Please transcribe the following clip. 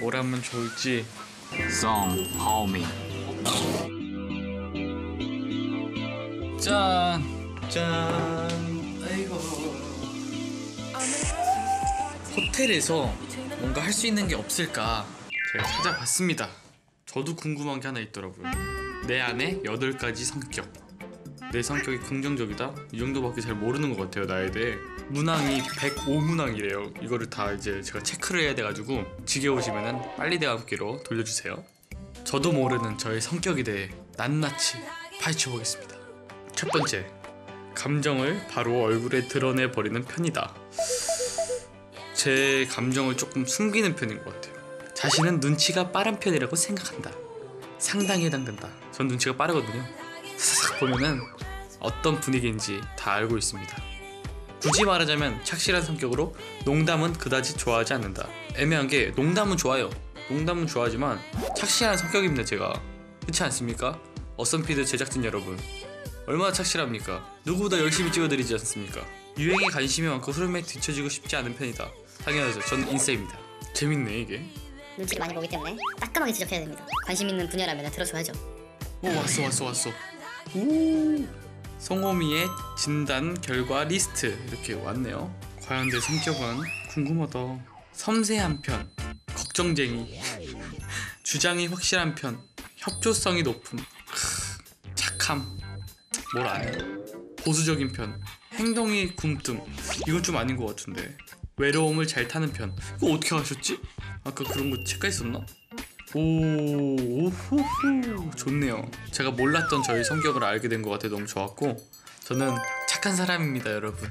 뭘 하면 좋을지. Song Call Me. 짠! 짠! 아이고. 호텔에서 뭔가 할 수 있는 게 없을까? 제가 찾아봤습니다. 저도 궁금한 게 하나 있더라고요. 내 안에 8가지 성격 내 성격이 긍정적이다? 이 정도밖에 잘 모르는 것 같아요 나에 대해. 문항이 105문항이래요. 이거를 다 이제 제가 체크를 해야 돼가지고 지겨우시면은 빨리 대함께로 돌려주세요. 저도 모르는 저의 성격에 대해 낱낱이 파헤쳐 보겠습니다. 첫 번째 감정을 바로 얼굴에 드러내 버리는 편이다. 제 감정을 조금 숨기는 편인 것 같아요. 자신은 눈치가 빠른 편이라고 생각한다. 상당히 해당된다. 전 눈치가 빠르거든요 보면은 어떤 분위기인지 다 알고 있습니다 굳이 말하자면 착실한 성격으로 농담은 그다지 좋아하지 않는다 애매한 게 농담은 좋아요 농담은 좋아하지만 착실한 성격입니다 제가 그렇지 않습니까? 어썸피드 제작진 여러분 얼마나 착실합니까? 누구보다 열심히 찍어드리지 않습니까? 유행에 관심이 많고 흐름에 뒤처지고 싶지 않은 편이다 당연하죠 저는 인싸입니다 재밌네 이게 눈치를 많이 보기 때문에 따끔하게 지적해야 됩니다. 관심 있는 분야라면 들어줘야죠. 오 왔어 왔어 왔어 오 송호미의 진단 결과 리스트 이렇게 왔네요. 과연 내 성격은 궁금하다. 섬세한 편 걱정쟁이 주장이 확실한 편 협조성이 크, 착함 뭘 안해 보수적인 편 행동이 굼뜸. 이건 좀 아닌 것 같은데. 외로움을 잘 타는 편. 이거 어떻게 하셨지? 아까 그런 거 체크했었나? 오, 오호호, 좋네요. 제가 몰랐던 저의 성격을 알게 된 것 같아 너무 좋았고, 저는 착한 사람입니다, 여러분.